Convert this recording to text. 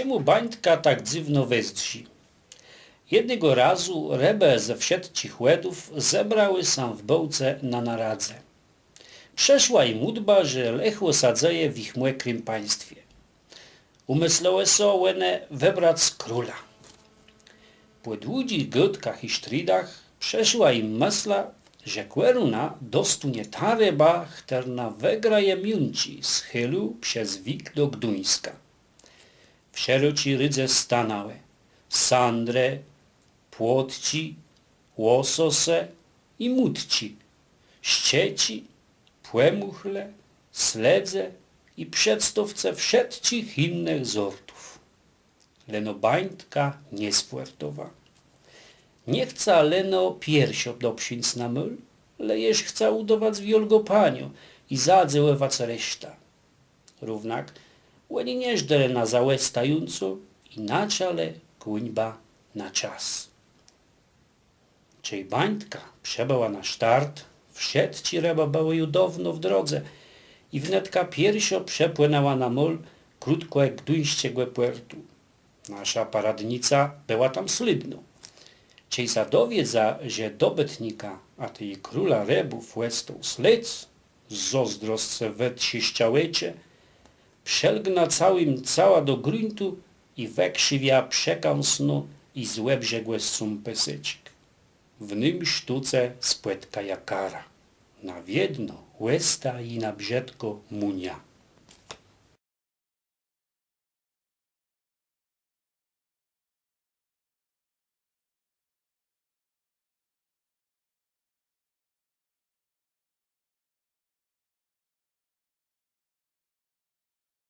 Czemu bańtka tak dziwno westrzy? Jednego razu rebe ze wszystkich łedów zebrały sam w bołce na naradze. Przeszła im udba, że lechło sadzeje w ich młekrym państwie. Umyslowe so łene webrać z króla. Po długich gotkach i sztridach przeszła im mysla, że kweruna dostunie ta ryba, chterna wegraje miunci z chylu przez wik do Gduńska. W sieroci rydze stanałe, sandre, płotci, łosose i mutci, ścieci, płemuchle, sledze i przedstowce wszystkich innych zortów. Leno bańtka nie spwertowa. Nie chce leno piersio dopsiąc na myl, lejeż chce udawać wiolgopaniu i zadzełewać reszta. Równak łeni nie żdere na załe stająco i na czale kuńba na czas. Czej bańtka przebała na start, wszedł ci reba bały ju dawno w drodze i wnetka piersio przepłynęła na mol krótko jak duńściegłe puertu. Nasza paradnica była tam slydno. Ciej zadowiedza, że dobytnika, a i króla rebów łestą slec, z zazdrosce wet się ściałecie, przelgna całym cała do gruntu i wekrzywia przekąsno i złe brzegłe sumpeseczek. W nym sztuce spłetka jakara. Na wiedno łesta i na brzedko munia.